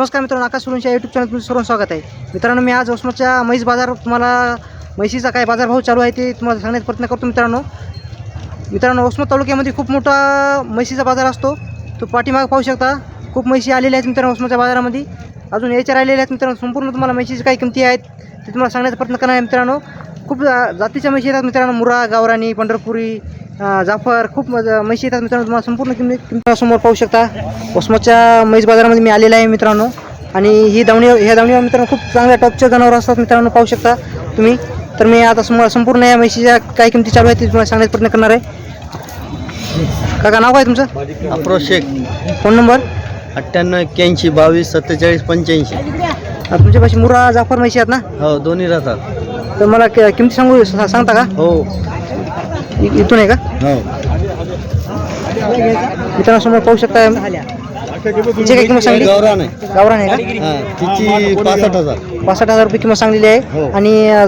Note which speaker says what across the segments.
Speaker 1: नमस्कार मित्रांनो आकाश सुरूंच्या YouTube channel तुमचं सर्व स्वागत आहे. मित्रांनो मी आज ओसमतच्या म्हैस बाजार तुम्हाला म्हैशीचा काय बाजारभाव चालू आहे ते तुम्हाला सांगण्याचा प्रयत्न करतो मित्रांनो. मित्रांनो ओसमत तालुक्यामध्ये खूप मोठा म्हैशीचा बाजार असतो. तो पाठीमाग पाहू शकता खूप म्हैशी आलेल्या आहेत मित्रांनो उस्माच्या बाजारामध्ये. अजून यायच्या राहिलेल्या आहेत मित्रांनो संपूर्ण तुम्हाला म्हैशीची काही किमती आहेत ते तुम्हाला सांगण्याचा प्रयत्न करणार आहे मित्रांनो. खूप जातीच्या म्हशी येतात मित्रांनो. मुरा गावराणी पंढरपुरी जाफर खूप म्हशी येतात मित्रांनो. तुम्हाला संपूर्ण किंमत किमतीसमोर पाहू शकता. ओसमतच्या म्हैस बाजारामध्ये मी आलेला आहे मित्रांनो. आणि ही दावणी ह्या दावणीवर मित्रांनो खूप चांगल्या टॉपच्या जनावर असतात मित्रांनो पाहू शकता तुम्ही. तर मी आता समोर संपूर्ण या म्हशीच्या काय किमती चालू आहेत ते तुम्हाला सांगण्याचा प्रयत्न करणार आहे. काका नाव काय तुमचं?
Speaker 2: अप्रो शेख.
Speaker 1: Phone number?
Speaker 2: अठ्ठ्याण्णव एक्क्याऐंशी बावीस सत्तेचाळीस पंच्याऐंशी.
Speaker 1: तुमच्यापाशी मुरा जाफर म्हशी आहेत ना?
Speaker 2: हो दोन्ही राहतात.
Speaker 1: तर मला क- किमती सांगू सा- सांगता का?
Speaker 2: हो.
Speaker 1: इ- इथून आहे का?
Speaker 2: हो.
Speaker 1: मित्रांनो समोर पाहू शकता तिची काय किंमत सांगली?
Speaker 2: गौरान. आहे
Speaker 1: गावरान आहे का?
Speaker 2: हा तिची पासष्ट हजार.
Speaker 1: पासष्ट हजार रुपये किंमत सांगलेली आहे.
Speaker 2: हो.
Speaker 1: आणि अ,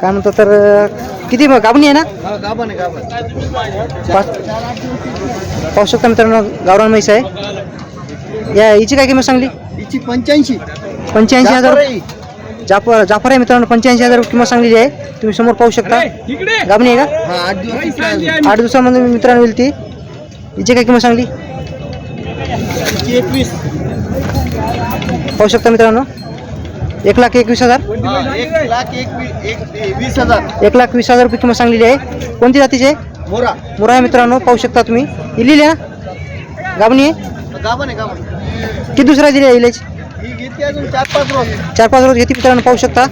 Speaker 1: काय म्हणतो तर अ, किती मग गाबणी आहे ना?
Speaker 2: गाभण आहे गाभण.
Speaker 1: पाच पाहू शकता मित्रांनो गावरान म्हैस आहे. या हिची काय किंमत सांगली?
Speaker 2: तिची पंच्याऐंशी.
Speaker 1: पंच्याऐंशी हजार?
Speaker 2: जाफर आहे.
Speaker 1: जाफर आहे मित्रांनो पंच्याऐंशी हजार रुपये किंमत सांगलेली आहे. तुम्ही समोर पाहू शकता. गाबणी आहे का?
Speaker 2: हा आठ दिवस
Speaker 1: दिवसामध्ये मित्रांनो होईल ती. हिची काय किंमत सांगली?
Speaker 2: एकवीस.
Speaker 1: पाहू शकता मित्रांनो. एक लाख एकवीस हजार.
Speaker 2: एक लाख वीस हजार.
Speaker 1: एक लाख वीस हजार रुपये किंमत सांगलेली आहे. कोणती जातीची आहे?
Speaker 2: मोरा.
Speaker 1: मुरा आहे मित्रांनो पाहू शकता तुम्ही. इलेली? आहे? ना गाबणी आहे
Speaker 2: गाभण आहे
Speaker 1: किती दुसरा दिली आहे इलेची
Speaker 2: घेते अजून चार पाच रोज.
Speaker 1: चार पाच रोज घेते मित्रांनो पाहू शकता.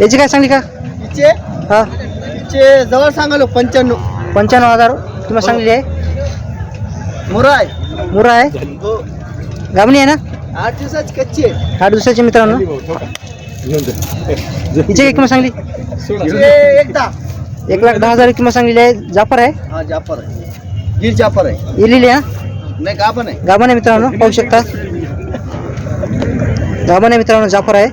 Speaker 1: याची काय सांगली का?
Speaker 2: तिचे?
Speaker 1: हा.
Speaker 2: तिचे जवळ सांगालो पंच्याण्णव.
Speaker 1: पंच्याण्णव हजार किंमत सांगलेली आहे?
Speaker 2: मोरा आहे
Speaker 1: मुरा आहे?
Speaker 2: हो.
Speaker 1: गाबणी आहे ना?
Speaker 2: आठ दिवसाची कच्ची आहे.
Speaker 1: आठ दिवसाची मित्रांनो. हिची किंमत सांगली? एक लाख दहा हजार किंमत सांगलेली आहे. जाफर आहे?
Speaker 2: हा जाफर आहे. गिर जाफर आहे.
Speaker 1: इलेली ना
Speaker 2: नाही गाभण आहे.
Speaker 1: गाभण आहे मित्रांनो पाहू शकता. गाभण आहे मित्रांनो जाफर आहे.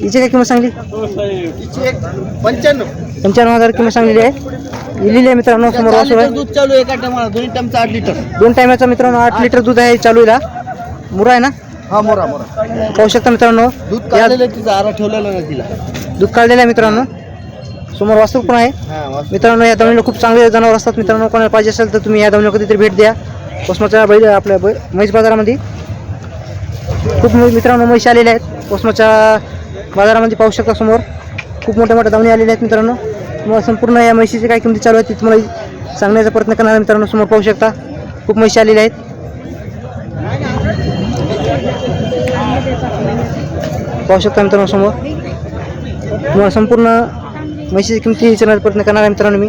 Speaker 1: हिची काय किंमत सांगली?
Speaker 2: तिची एक पंच्याण्णव.
Speaker 1: पंच्याण्णव हजार किंमत सांगलेली आहे. इलेली आहे मित्रांनो समोर आहे
Speaker 2: दूध चालू आहे एका टायमाला. दोन्ही टाइमचं आठ लिटर.
Speaker 1: दोन टायमाचं मित्रांनो आठ लिटर दूध आहे चालूला. मुरा आहे ना?
Speaker 2: हा मोरा मोरा.
Speaker 1: पाहू शकता मित्रांनो.
Speaker 2: दूध
Speaker 1: या-
Speaker 2: काढलेलं आहे, तिचा आरा ठेवलेला नाही तिला.
Speaker 1: दूध काढलेलं आहे मित्रांनो. समोर वास्तू पण आहे. मित्रांनो या दावणीला खूप चांगले जनावर असतात. मित्रांनो कोणाला पाहिजे असेल तर तुम्ही या दावणीला कधीतरी भेट द्या. कोसमाच्या बैल आपल्या बै म्हैस बाजारामध्ये. खूप मित्रांनो म्हैशी आलेल्या आहेत. कोसमाच्या बाजारामध्ये पाहू शकता समोर. खूप मोठ्या मोठ्या दावणी आलेल्या आहेत मित्रांनो. तुम्हाला संपूर्ण या म्हशीचे काय किमती चालू आहेत ते तुम्हाला सांगण्याचा प्रयत्न करणार मित्रांनो समोर पाहू शकता. खूप म्हशी आलेल्या आहेत. पाहू शकता मित्रांनो समोर. तुम्हाला संपूर्ण म्हशीची किमती विचारण्याचा प्रयत्न करणार आहे मित्रांनो मी.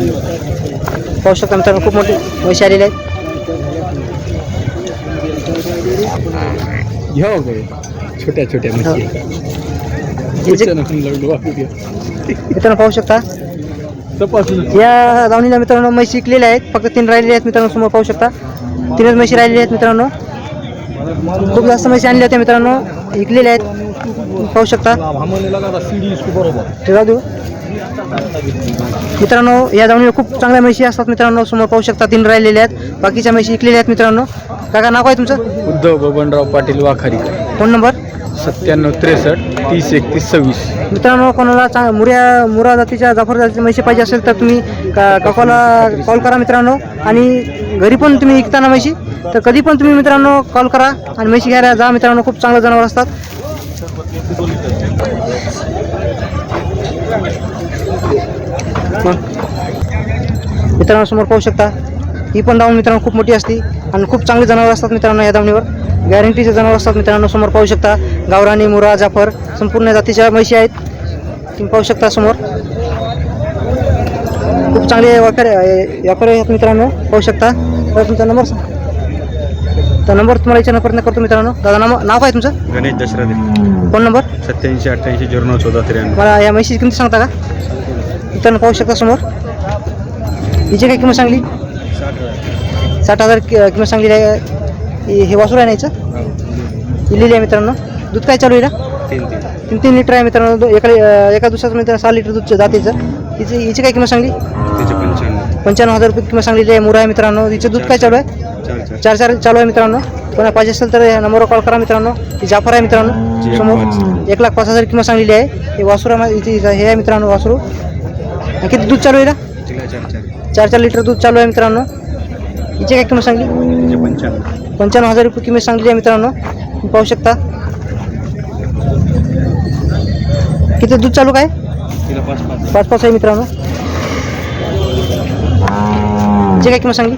Speaker 1: पाहू शकता मित्रांनो खूप मोठी म्हशी आलेली आहेत.
Speaker 3: घ्या हो. काय छोट्या छोट्या म्हशी
Speaker 1: याचे- मित्रांनो पाहू शकता. या दावणीला मित्रांनो म्हशी शिकलेल्या आहेत. फक्त तीन राहिलेल्या आहेत मित्रांनो समोर पाहू शकता. तीनच म्हशी राहिलेल्या आहेत मित्रांनो. खूप जास्त म्हशी आणल्या होत्या मित्रांनो. विकलेल्या आहेत. पाहू शकता. ठेवा देऊ मित्रांनो या दावणीला खूप चांगल्या म्हशी असतात मित्रांनो. समोर पाहू शकता तीन राहिलेल्या आहेत. बाकीच्या म्हशी विकलेल्या आहेत मित्रांनो. काका नाव काय तुमचं?
Speaker 3: Uddhav Babanrao Patil Wakharikar
Speaker 1: phone number?
Speaker 3: सत्त्याण्णव त्रेसष्ट तीस एकतीस सव्वीस.
Speaker 1: मित्रांनो कोणाला चांग मुऱ्या मुरा जातीच्या जाफर जातीची म्हशी पाहिजे असेल तर तुम्ही का काकाला कॉल करा मित्रांनो. आणि घरी पण तुम्ही विकताना म्हशी तर कधी पण तुम्ही मित्रांनो कॉल करा आणि म्हशी घ्यायला जा. मित्रांनो खूप चांगलं जनावर असतात. मित्रांनो समोर पाहू शकता ही पण डाऊन मित्रांनो खूप मोठी असते. आणि खूप चांगले जनावर असतात मित्रांनो या दावणीवर. गॅरंटीचे जनावर असतात मित्रांनो समोर पाहू शकता. गावरानी मुरा जाफर संपूर्ण जातीच्या म्हशी आहेत. तुम्ही पाहू शकता समोर. खूप चांगले व्यापारी व्यापारी आहेत मित्रांनो. पाहू शकता. तर तुमचा नंबर तर नंबर तुम्हाला विचारणं प्रयत्न करतो मित्रांनो. दादा नाव नाव काय तुमचं?
Speaker 3: गणेश दशरथ.
Speaker 1: Phone number?
Speaker 3: सत्याऐंशी अठ्ठ्याऐंशी झिरो नऊ चौदा त्र्याण्णव.
Speaker 1: मला या म्हशीची किंमत सांगता का? मित्रांनो पाहू शकता समोर. हिची काय किंमत सांगली? साठ हजार. किंमत सांगलेली आहे हे- हे वासरू आहे ना याचं? लिहिली आहे मित्रांनो. दूध काय चालू आहे ना तीन तीन. लिटर आहे मित्रांनो. एका एका दिवसात मित्रांनो सहा लिटर दूध जाते हिचं. हिची हिची काय किंमत सांगली? पंच्याण्णव. हजार रुपये किंमत सांगलेली आहे मुरा आहे मित्रांनो. हिचं दूध काय चालू आहे? चार चार. चालू आहे मित्रांनो. कोणा पाहिजे असेल तर या नंबरवर कॉल करा मित्रांनो. ही जाफर आहे मित्रांनो. समोर एक लाख पाच हजार किंमत सांगलेली आहे. हे वासरू आहे इथे हे आहे मित्रांनो वासरू. किती दूध चालू आहे ना चार चार लिटर दूध चालू आहे मित्रांनो. हिची काय किंमत सांगली? पंच्याण्णव हजार रुपये किंमत सांगली आहे मित्रांनो. तुम्ही पाहू शकता. किती दूध चालू काय? पाच पाच. आहे मित्रांनो. हिची काय किंमत सांगली?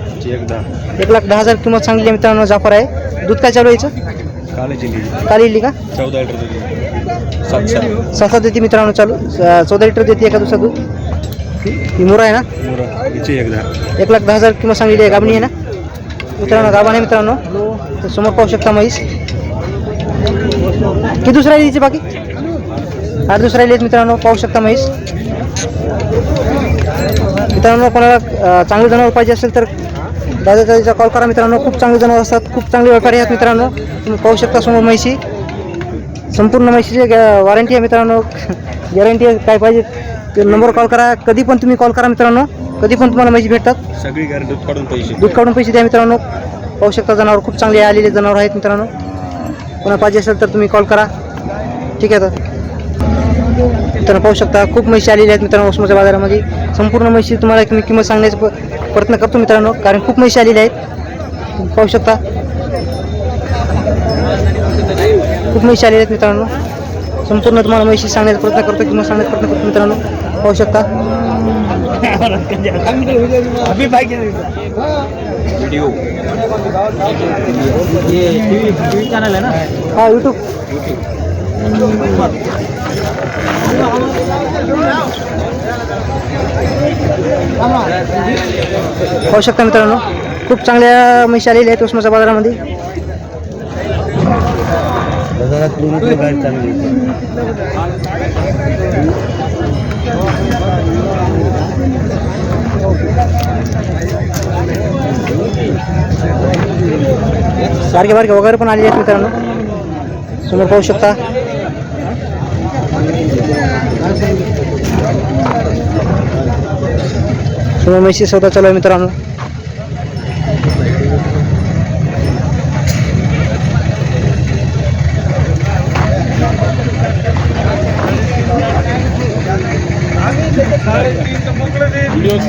Speaker 1: एक लाख दहा हजार किंमत सांगली आहे मित्रांनो. जाफर आहे. दूध काय चालू आहे याचं? काल येईल का?
Speaker 3: चौदा लिटर सात सात.
Speaker 1: देते मित्रांनो चालू. स- चौदा लिटर देते एका दिवसात दूध. ही मुरा आहे ना?
Speaker 3: हिचे एक दहा.
Speaker 1: एक लाख दहा हजार किंमत सांगलेली आहे. गाबणी आहे ना? मित्रांनो गाभा नाही मित्रांनो. तर समोर पाहू शकता म्हैस की दुसरा आहे बाकी? आठ दुसरा येईल मित्रांनो पाहू शकता म्हैस मित्रांनो कोणाला चांगले जनावर पाहिजे असेल तर दादा दादाचा कॉल करा मित्रांनो. खूप चांगले जनावर असतात खूप चांगले व्यापारी आहेत मित्रांनो. तुम्ही पाहू शकता समोर म्हैशी. संपूर्ण म्हैशीची वॉरंटी आहे मित्रांनो. गॅरंटी आहे काय पाहिजे ते नंबर कॉल करा. कधी पण तुम्ही कॉल करा मित्रांनो. कधी पण तुम्हाला म्हैशी भेटतात.
Speaker 3: सगळी गाडी दूध काढून पैसे.
Speaker 1: दूध काढून पैसे द्या मित्रांनो. पाहू शकता जनावर खूप चांगले आलेले जनावर आहेत मित्रांनो. कोणा पाहिजे असेल तर तुम्ही कॉल करा. ठीक आहे तर. मित्रांनो पाहू शकता खूप म्हशी आलेल्या आहेत मित्रांनो उस्माच्या बाजारामध्ये. संपूर्ण म्हशी तुम्हाला मी किंमत सांगण्याचा प- प्रयत्न करतो मित्रांनो कारण खूप म्हशी आलेल्या आहेत. पाहू शकता. खूप म्हशी आलेल्या आहेत मित्रांनो. संपूर्ण तुम्हाला म्हशी सांगण्याचा प्रयत्न करतो किंमत सांगण्याचा प्रयत्न करतो मित्रांनो. पाहू शकता.
Speaker 3: व्हिडिओ
Speaker 1: हा यूट्यूब पाहू शकता मित्रांनो खूप चांगल्या म्हशी आलेल्या आहेत उस्माच्या बाजारामध्ये
Speaker 2: गाडी
Speaker 1: बारके बारके वगैरे पण आलेले आहेत मित्रांनो. समोर पाहू शकता. समोर म्हशी सौदा चालू आहे मित्रांनो.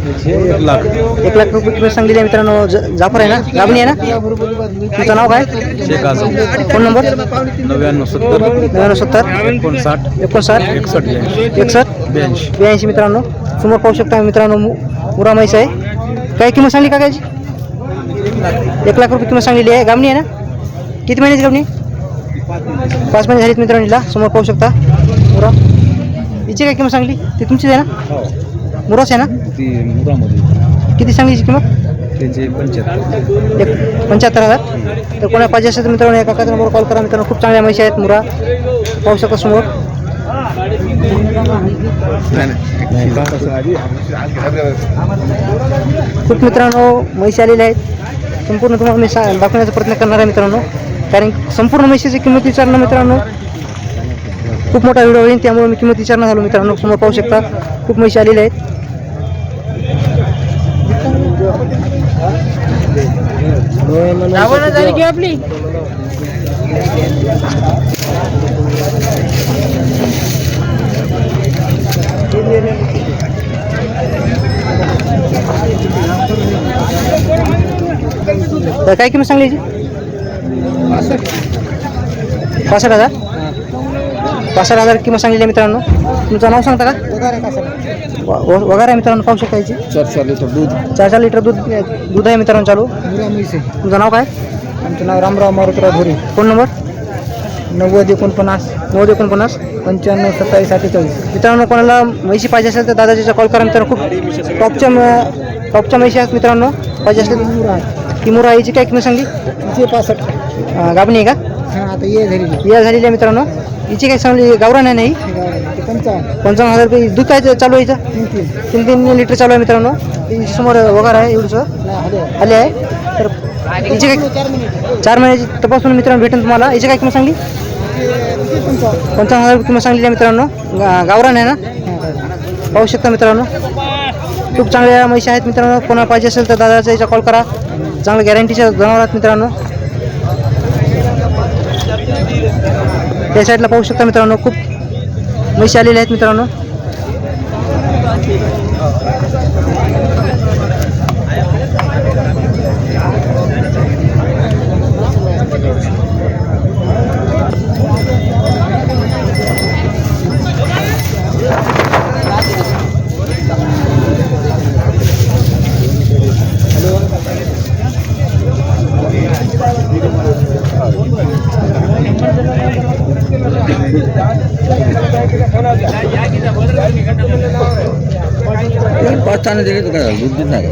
Speaker 3: एक लाख
Speaker 1: एक लाख रुपये किंमत सांगलेली आहे मित्रांनो. ज- जाफर आहे ना? गाबणी आहे ना? तुमचं नाव काय?
Speaker 3: शेख आझम.
Speaker 1: Phone number?
Speaker 3: नव्याण्णव सत्तर.
Speaker 1: नव्याण्णव सत्तर.
Speaker 3: एकोणसाठ.
Speaker 1: एकोणसाठ.
Speaker 3: एकसष्ट.
Speaker 1: एकसष्ट.
Speaker 3: ब्याऐंशी.
Speaker 1: ब्याऐंशी मित्रांनो. समोर पाहू शकता मित्रांनो मुरा म्हैस आहे. काय किंमत सांगली का कायची एक लाख रुपये किंमत सांगलेली आहे. गामणी आहे ना? किती महिन्याची गामणी पाच महिने झालीत मित्रांनो हिला. समोर पाहू शकता. मुरा. हिची काय किंमत सांगली? ती तुमचीच आहे ना? मुराच आहे ना?
Speaker 3: ती मुरामध्ये
Speaker 1: किती सांगली हिची किंमत?
Speaker 3: त्यांचे पंच्याहत्तर.
Speaker 1: एक पंच्याहत्तर हजार. तर कोणा पाहिजे असेल तर मित्रांनो एका नंबर कॉल करा. मित्रांनो खूप चांगल्या म्हशी आहेत. मुरा पाहू शकता समोर. खूप मित्रांनो म्हशी आलेल्या आहेत. संपूर्ण तुम्हाला मी सा दाखवण्याचा प्रयत्न करणार आहे मित्रांनो. कारण संपूर्ण म्हशीची किंमत विचारणं मित्रांनो खूप मोठा व्हिडिओ होईल त्यामुळे मी किंमत विचारणार झालो मित्रांनो समोर पाहू शकता. खूप म्हशी आलेल्या आहेत. तर काय किंमत सांगली पासष्ट हजार? पासष्ट हजार किंमत सांगलेली आहे मित्रांनो? तुमचं नाव सांगता का? वगैरे आहे मित्रांनो पाहू शकता याची.
Speaker 3: चार चार लिटर दूध.
Speaker 1: चार चार लिटर दूध दूध आहे मित्रांनो चालू. तुमचं नाव काय?
Speaker 2: आमचं नाव रामराव मारुतराव धोरी.
Speaker 1: Phone number? नव्वद एकोणपन्नास. नव्वद एकोणपन्नास.
Speaker 4: पंच्याण्णव सत्तावीस अठ्ठेचाळीस.
Speaker 1: मित्रांनो कोणाला म्हैशी पाहिजे असेल तर दादाजीचा कॉल करा मित्रांनो. खूप टॉपच्या टॉपच्या म्हैशी आहेत मित्रांनो. पाहिजे असेल किमुरा. हिची काय किंमत सांगली?
Speaker 4: पासष्ट.
Speaker 1: अं, गाभणी आहे का?
Speaker 4: हां आता ये झालेली.
Speaker 1: या झालेली आहे मित्रांनो. हिची काय सांगली गावरान आहे नाही
Speaker 4: पंचावन्न
Speaker 1: हजार रुपये. दूध काय चालू आहे हिचं
Speaker 4: तीन तीन
Speaker 1: तीन तीन लिटर चालू आहे मित्रांनो. समोर वगैरे आहे
Speaker 4: एवढंसं.
Speaker 1: आले आहे. तर हिचे काय
Speaker 4: चार
Speaker 1: महिन्याची तपासून मित्रांनो भेटेल तुम्हाला. हिची काय किंमत सांगली?
Speaker 4: पंचावन्न
Speaker 1: हजार रुपये किंमत सांगलेली आहे मित्रांनो. गावरान आहे ना? पाहू शकता मित्रांनो. खूप चांगल्या म्हशी आहेत मित्रांनो. कोणाला पाहिजे असेल तर दादाचा याचा कॉल करा. चांगल्या गॅरंटीच्या जनावर आहेत मित्रांनो. त्या साईडला पाहू शकता मित्रांनो खूप म्हशी आलेल्या आहेत मित्रांनो.
Speaker 2: स्थान दिले तर काय दूध नाही